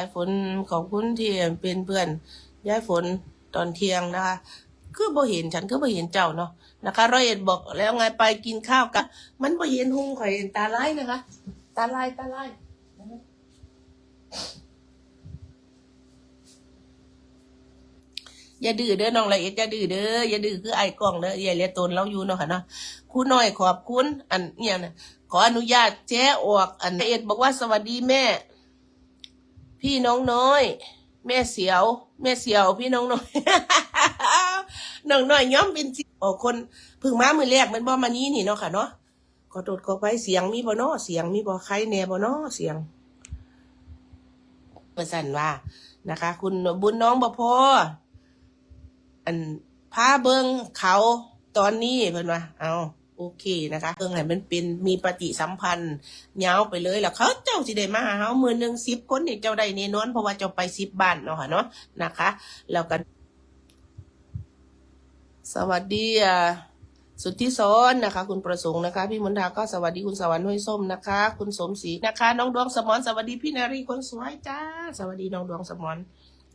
ยายฝนขอบคุณที่เป็นเพื่อนยายฝนตอนเที่ยงนะคะ คือบ่เห็นฉันคือบ่เห็นเจ้าเนาะนะคะร้อยเอ็ดบอกแล้วไงไปกินข้าวกัน มันบ่เห็นหุงข่อยเห็นตาลายนะคะ ตาลายตาลายอย่าดื้อเด้อน้องละเอียดอย่าดื้อเด้ออย่าดื้อคือไอ้กล้องเด้ออย่าเลียตนเราอยู่เนาะค่ะเนาะครูน้อยขอบคุณอันเนี่ยนะขออนุญาตแจ้ออกอันละเอียดบอกว่าสวัสดีแม่ พี่น้องน้อย แม่เสียว แม่เสียว พี่น้องน้อย น้องน้อยย้อมเป็นสิโอ้คนพึ่งมามือแรกมันบ่มานี้นี่เนาะค่ะเนาะขอโทษขอไปเสียงมีบ่เนาะเสียงมีบ่ใครแน่บ่เนาะเสียงปร์สันว่านะคะ คุณบุญน้องบ่พออันพาเบิงเขาตอนนี้เพิ่นว่าเอา โอเคนะคะเบิ่องให้มันเป็นมีปฏิสัมพันธ์ยาวไปเลยแล้วเขาเจ้าสิได้มาหาเฮามือหนึ่งสิบคนเนี่ยเจ้าได้แน่นอน เพราะว่าเจ้าไปสิบบ้านเนาะค่ะเนาะนะคะ แล้วกัน สวัสดีอ่าสุทธิสอนนะคะ คุณประสงค์นะคะ พี่มนทาก็สวัสดีคุณสวรรค์ห้วยส้มนะคะ คุณสมศรีนะคะ น้องดวงสมรสวัสดีพี่นารีคนสวยจ้า สวัสดีน้องดวงสมร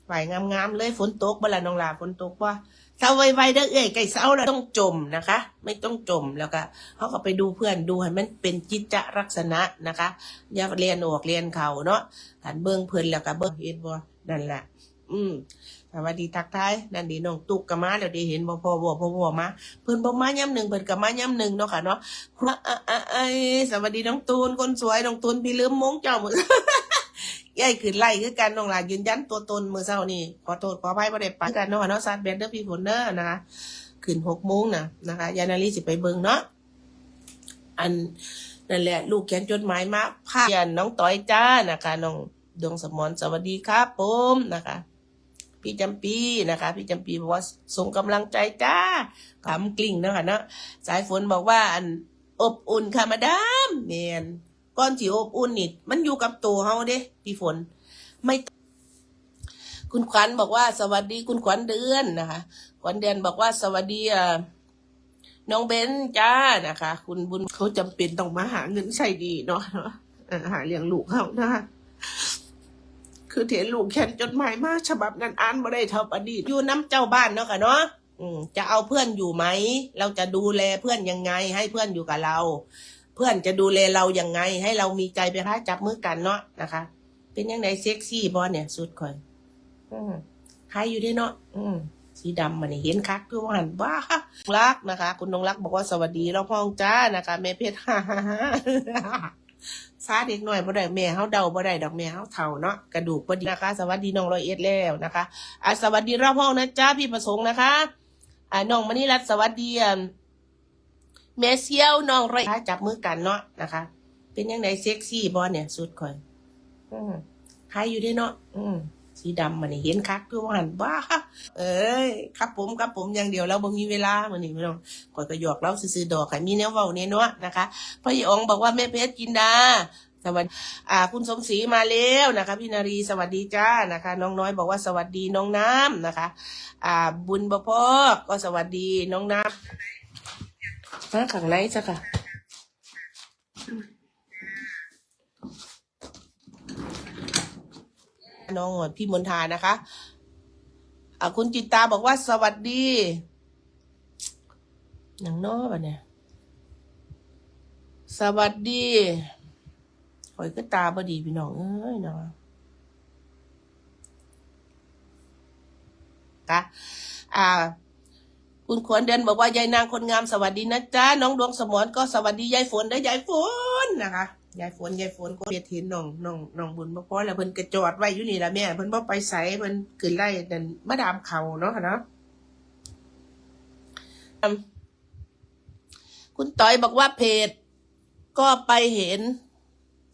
ฝ่ายงามๆเลยฝนตกบ่ละน้องลาฝนตกว่าเศร้าไวๆเด้อเอ้ยไก่เศร้าแล้วต้องจมนะคะ ไม่ต้องจมแล้วก็เขาก็ไปดูเพื่อนดูให้มันเป็นจิตจลักษณะนะคะอย่าเรียนออกเรียนเขาเนาะการเบิ่งเพื่อนแล้วก็เบิ่งเห็นบ่นั่นแหละอืมสวัสดีทักทายนั่นดีน้องตุกกะมาแล้วดีเห็นบ่พอบ่พอบ่มาเพิ่นบ่มาย่ำหนึ่งเพิ่นกะมาย่ำหนึ่งเนาะค่ะเนาะอะอะอะอะสวัสดีน้องตูนคนสวยน้องตูนพี่ลืมมงเจ้ามือ ยายขึ้นไล่คือกันน้องหลายืนยันตัวตนมื้อเช้านี่ขอโทษขออภัยบ่ได้ไปกันเนาะค่ะเนาะซาดแบนเด้อพี่ฝนเด้อนะคะขึ้น6โมงนะนะคะยายนาลีสิไปเบิงเนาะอันนั่นแหละ ลูกเขียนจดหมายมาพาเขียนน้องต้อยจ้านะคะน้องดวงสมรสวัสดีครับผมนะคะพี่จำปีนะคะ พี่จำปีบอกว่าส่งกำลังใจจ้าขำกลิ่งนะคะเนาะสายฝนบอกว่าอันอบอุ่นค่ะมาดามเมียน ก้อนสีอบอุ่นนี่มันอยู่กับตัวเฮาเด้พี่ฝน ไม่ คุณขวัญบอกว่า สวัสดีคุณขวัญเดือนนะคะ ขวัญเดือนบอกว่าสวัสดีอ่าน้องเบนจ้านะคะ คุณบุญเขาจำเป็นต้องมาหาเงินใส่ดีเนาะเออหาเลี้ยงลูกเขานะคะคือเถียนลูกเขียนจดหมายมาฉบับนั้นอ่านบ่ได้เท่าอดีตอยู่น้ำเจ้าบ้านเนาะค่ะเนาะจะเอาเพื่อนอยู่ไหม เราจะดูแลเพื่อนยังไง ให้เพื่อนอยู่กับเรา เพื่อนจะดูแลเราอยังไง ให้เรามีใจไปพาจับมือกันเนาะนะคะ เป็นยังไงเซ็กซี่บอเนี่ยสุดคอยอืมใครอยู่ด้เนาะอืมสีดำมันนี่เห็นคักคือวานบ้ารักนะคะ คุณนงรักบอกว่าสวัสดีเราพ้องจ้านะคะแม่เพชรฮ่าฮ่าฮ่าซาเด็กหน่อยบ่ได้แม่เฮาเดาบ่ได้ดอกแม่เฮาเฒ่าเนาะกระดูกบ่ดีนะคะ สวัสดีน้องร้อยเอ็ดแล้วนะคะอะสวัสดีรอบห้องนะจ้าพี่ประสงค์นะคะอ่าน้องมณีรัตน์สวัสดีอะ แม่เซียวน้องร้อยจับมือกันเนาะนะคะ เป็นยังไงเซ็กซี่บ่เนี่ยสุดคอยอืมใครอยู่ได้เนาะอืมสีดำมันนี่เห็นคักคือว่าหันบ้าเอ้ยครับผมครับผมอย่างเดียวเราบ่มีเวลามันนี่ไม่ต้องก่อยก็หยอกเราซื้อดอกให้มีแนวเว้าแน่เนาะนะคะพ่อหยองบอกว่าแม่เพชรกินดาสวัสดีอ่า คุณสมศรีมาแล้วนะคะ พี่นารีสวัสดีจ้านะคะ น้องน้อยบอกว่าสวัสดีน้องน้ำนะคะ อ่า บุญบพอกก็สวัสดีน้องน้ำ มาข้างในจ้ะค่ะ น้องพี่มนทานะคะอ่าคุณจิตตาบอกว่าสวัสดีหนังนอปะเนี่ย สวัสดีคอยก็ตาบดีพี่น้องเอ้ยเนาะค่ะอ่า คุณขวัญเดินบอกว่ายายนางคนงามสวัสดีนะจ๊ะน้องดวงสมรก็สวัสดียายฝนได้ยายฝนนะคะยายฝนยายฝนก็เพียรเห็นน้องน้องน้องบุญบ่พอแล้วเพิ่นกระจอดไว้อยู่นี่ละแม่เพิ่นบ่ไปใส่เพิ่นขึ้นไล่นั่นมาดามเขาเนาะค่ะเนาะคุณต้อยบอกว่าเพจก็ไปเห็น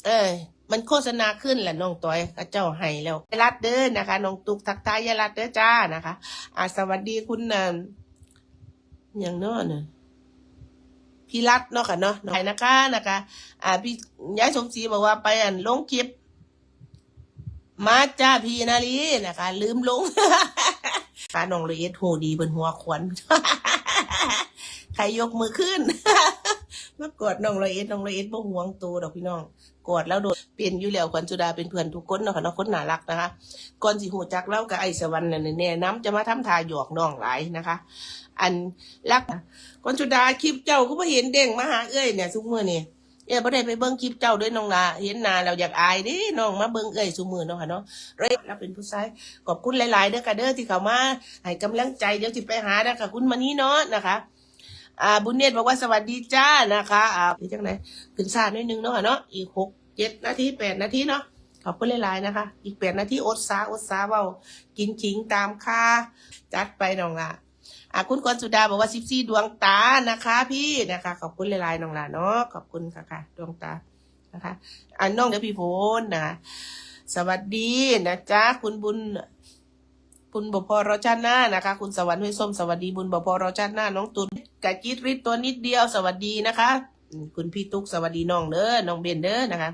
เอ้ยมันโฆษณาขึ้นแหละน้องต้อยก็เจ้าให้แล้วยายรัดเด้อนะคะน้องตุกทักทายยายรัดเด้อจ้านะคะ อ่าสวัสดีคุณน่ะ อย่างเน้อเนี่ยพี่รัตน์เนาะค่ะเนาะไหนนะคะนะคะ อ่า พี่ยายสมศรีบอกว่าไปอันลงคลิป มาจ้าพี่นาลีนะคะ ลืมลงการน้องละเอียดโหดีเป็นหัวขวัญ ใครยกมือขึ้น มากอดน้องละเอ็ดน้องละเอ็ดบ่ห่วงตัวดอกพี่น้องกอดแล้วโดดเปลี่ยนอยู่แล้วขวัญสุดาเป็นเพื่อนทุกคนเนาะค่ะเนาะคนน่ารักนะคะก่อนสิหูจักเล่ากับไอ้สวรรค์เนั่นแน่น้ำจะมาทำทาหยอกน้องหลายนะคะ อันรักขวัญสุดาคลิปเจ้าก็บ่เห็นเด้งมาหาเอ้ยเนี่ยทุกมื้อนี่เอ้ยบ่ได้ไปเบิ่งคลิปเจ้าด้วยน้องลาเห็นนาเราอยากอายด้น้องมาเบิ่งเอ้ยซุมือเนาะค่ะเนาะเรียแล้วเป็นผู้ชายขอบคุณหลายๆเด้อค่ะเด้อที่เข้ามาให้กำลังใจเดี๋ยวสิไปหาเด้อค่ะคุณมานี่เนาะนะคะ อ่าบุญเนตรบอกว่าสวัสดีจ้านะคะอ่าอีกจังไหนขึ้นซาหน่อยนึงเนาะเนาะอีกหกเจ็ดนาทีแปดนาทีเนาะขอบคุณหลายๆนะคะ อีกแปดนาทีอดสาอดสาเบากินขิงตามค่าจัดไปน้องละอ่าคุณกรสุดาบอกว่าสิบสี่ดวงตานะคะ พี่นะคะ ขอบคุณหลายๆน้องละเนาะขอบคุณค่ะค่ะดวงตานะคะอ่าน้องเดี๋ยวพี่โพนนะคะสวัสดีนะจ๊ะคุณบุญ คุณบพรชาติหน้านะคะ คุณสวรรค์ห้วยส้มสวัสดีบุญบพรชาติหน้าน้องตุนกะจิตริดตัวนิดเดียวสวัสดีนะคะ คุณพี่ตุ๊กสวัสดีน้องเด้อน้องเบนเด้อนะคะ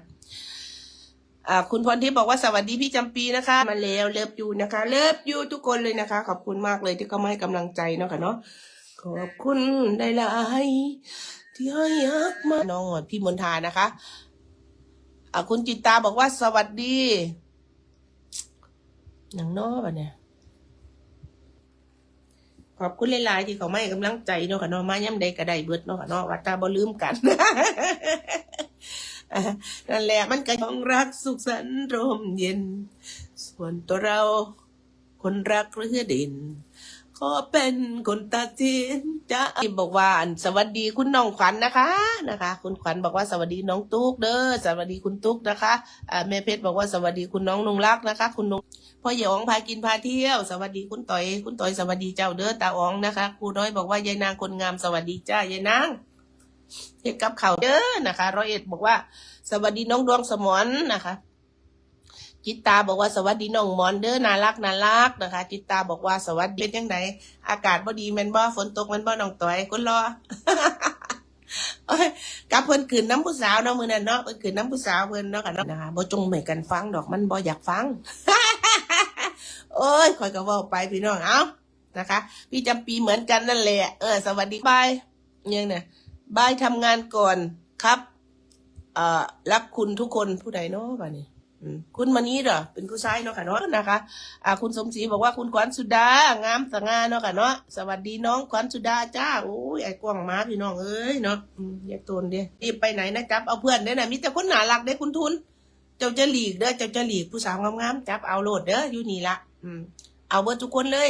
อ่าคุณพรทิพย์บอกว่าสวัสดีพี่จำปีนะคะ มาแล้วเลิฟยูนะคะ เลิฟยูทุกคนเลยนะคะ ขอบคุณมากเลยที่เข้ามาให้กำลังใจเนาะค่ะเนาะขอบคุณได้หลายที่ให้ฮักมาน้องพี่มนทานะคะอ่าคุณจิตตาบอกว่าสวัสดีหนังน้อปะเนี่ย ขอบคุณหลายๆที่เขาไม่กำลังใจเนาะค่ะเนาะมาย่ำใดกระได้เบิดเนาะค่ะเนาะวัตาบ่ลืมกันนั่นแหละมันก็ของรักสุขสันต์ร่มเย็น ส่วนตัวเรา คนรักเรือเด่นขอเป็นคนตัดสิน จะบอกว่าสวัสดีคุณน้องขวัญนะคะนะคะ คุณขวัญบอกว่าสวัสดีน้องตุ๊กเด้อสวัสดีคุณตุ๊กนะคะแม่เพชรบอกว่าสวัสดีคุณน้องนงรักนะคะ คุณนงพ่อหยองพากินพาเที่ยว สวัสดีคุณต่อย คุณต่อยสวัสดีเจ้าเด้อตาอ๋องนะคะครูน้อยบอกว่ายายนางคนงามสวัสดีจ้ายายนางเฮ็ดกับเขาวเด้อนะคะร้อยเอ็ดบอกว่า สวัสดีน้องดวงสมอนนะคะ จิตตาบอกว่าสวัสดีน้องมอนเด้อน่ารักน่ารักนะคะ จิตตาบอกว่าสวัสดีเป็นยังไงอากาศบ่ดีแมนบ่ฝนตกแมนบ่น้องต่อยคนรอโอ้ยกับเพิ่นขืนน้ำผู้สาวเนาะมือนั้นเนาะเพิ่นขืนน้ำผู้สาวเพิ่นเนาะกันนะนะคะบ่จงเหมือนกันฟังดอกมันบ่อยากฟังโอ้ยคอยก็เว่าไปพี่น้องเอานะคะ พี่จำปีเหมือนกันนั่นแหละเออสวัสดีบายยังเนี่ยบายทำงานก่อนครับเอ่อรักคุณทุกคนผู้ใดเนาะบ้านี้ คุณมานี้เหรอเป็นผู้ชายเนาะค่ะเนาะนะคะอ่าคุณสมศรีบอกว่าคุณขวัญสุดางามสง่าเนาะค่ะเนาะสวัสดีน้องขวัญสุดาจ้าโอ้ยไอ้กวางมาพี่น้องเอ้ยเนาะอืมอย่าตนเดียรีบไปไหนนะจับเอาเพื่อนเด้อนะมีแต่คนน่ารักเด้คุณทุน เจ้าจะหลีกเด้อเจ้าจะหลีกผู้สาวงามๆจับเอาโหลดเด้ออยู่นี่ละอืมเอาเบอร์ทุกคนเลย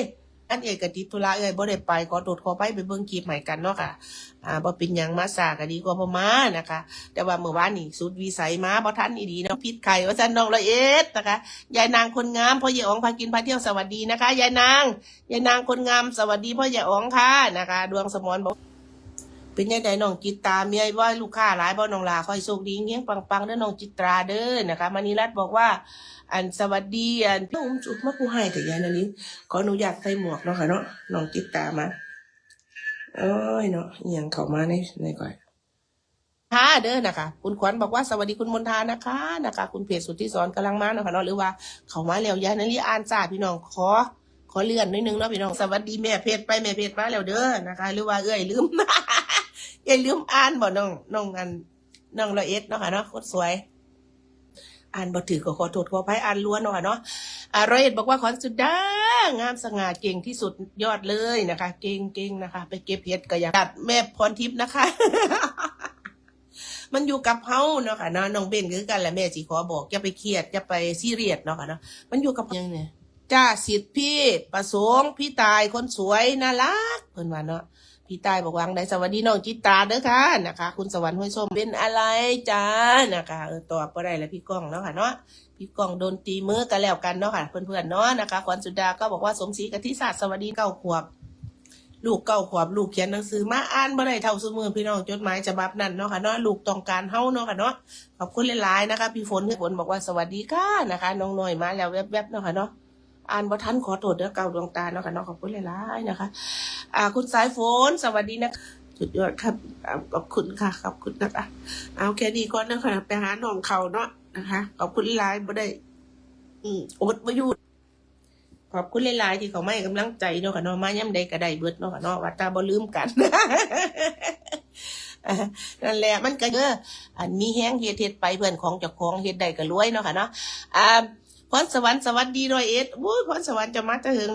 อันเอกกับติดธุระเอ้ยบ่ได้ไปขอโทษขอไปไปเบิ่งคลิปใหม่กันเนาะค่ะอ่าบ่เป็นหยังมาสาก็ดีกว่าบ่มานะคะ แต่ว่าเมื่อวานนี่สุดวิสัยมาบ่ทันอีดีเนาะพิษไข่ว่าซั่นน้องละเอ็ดนะคะยายนางคนงามพ่อใหญ่อ๋องพากินพาเที่ยวสวัสดีนะคะยายนางยายนางคนงามสวัสดีพ่อใหญ่อ๋องค่ะนะคะ ดวงสมรบอก เป็นยังไงน้องจิตตาเมียว่าลูกค้าหลายบ่น้องลาคอยโชคดีเงี้ยงปังๆเด้อน้องจิตราเด้อนะคะมณีรัตบอกว่า อันสวัสดีอันพี่อุ้มจุดมาผู้ให้แต่ยายนาลินขออนุญาตใส่หมวกเนาะค่ะเนาะน้องจิตตามาโอ้ยเนาะอย่างเข้ามาในในก่อนค่ะเด้อนะคะ คุณขวัญบอกว่าสวัสดีคุณมนทานะคะนะคะ คุณเพจสุทธิสอนกำลังมาเนาะค่ะเนาะหรือว่าเข้ามาแล้วยายนาลิอ่านจ้าพี่น้องขอขอเลื่อนนิดนึงเนาะพี่น้องสวัสดีแม่เพจไปแม่เพจมาแล้วเด้อนะคะ หรือว่าเอ้ยลืม อย่าลืมอ่านบ่น้องน้องอันน้องละเอ็ดเนาะค่ะเนาะโคตรสวย อ่านบ่ถือก็ขอโทษขออภัยอ่านล้วนเนาะค่ะเนาะอ่าร้อยเอ็ดบอกว่าขอนสุดดางามสง่าเก่งที่สุดยอดเลยนะคะ เก่งเก่งนะคะ ไปเก็บเห็ดก็อยากตัดแม่พรทิพย์นะคะ มันอยู่กับเฮาเนาะค่ะเนาะน้องเบนคือกันแหละแม่สิขอบอกอย่าไปเครียดอย่าไปซีเรียสเนาะค่ะเนาะมันอยู่กับยังเนี่ยจ้าสิทธิ์พี่ประสงค์พี่ตายคนสวยน่ารักเพิ่นว่าเนาะ พี่ตายบอกวางได้สวัสดีน้องจิตตาเด้อค่ะนะคะ คุณสวรรค์ห้วยส้มเป็นอะไรจ้านะคะเออตอบก็ได้แล้วพี่ก้องเนาะค่ะเนาะพี่ก้องโดนตีมือกันแล้วกันเนาะค่ะ เพื่อนๆเนาะนะคะขวัญสุดาก็บอกว่าสมศรีกะทิศาสตร์สวัสดีเก้าขวบ ลูกเก้าขวบลูกเขียนหนังสือมาอ่านบ่ได้เท่าสมือพี่น้องจดหมายฉบับนั้นเนาะค่ะเนาะลูกต้องการเฮาเนาะค่ะเนาะขอบคุณหลายๆนะคะ พี่ฝนพี่ฝนบอกว่าสวัสดีค่ะนะคะน้องหน่อยมาแล้วแวบๆเนาะค่ะเนาะ อ่านบ่ทันขอโทษเด้อเก่าดวงตาเนาะค่ะเนาะขอบคุณหลายๆนะคะ อ่า คุณสายฝนสวัสดีนะสุดยอดครับขอบคุณค่ะขอบคุณนะคะเอาแค่นี้ก่อนนะคะไปหาหนองเขาเนาะนะคะขอบคุณหลายบ่ได้อืมอดมาอยู่ขอบคุณหลายๆที่เขาไม่กำลังใจเนาะค่ะเนาะมาย่ำใดก็ได้เบิดเนาะค่ะเนาะว่าตาบ่ลืมกันนั่นแหละมันก็เอออันมีแห้งเฮ็ดเฮ็ดไปเพื่อนของเจ้าของเฮ็ดได้ก็รวยเนาะค่ะเนาะอ่า พรสวรรค์สวัสดีร้อยเอ็ดโอ้ยพรสวรรค์จะมาจะเหิงเนอง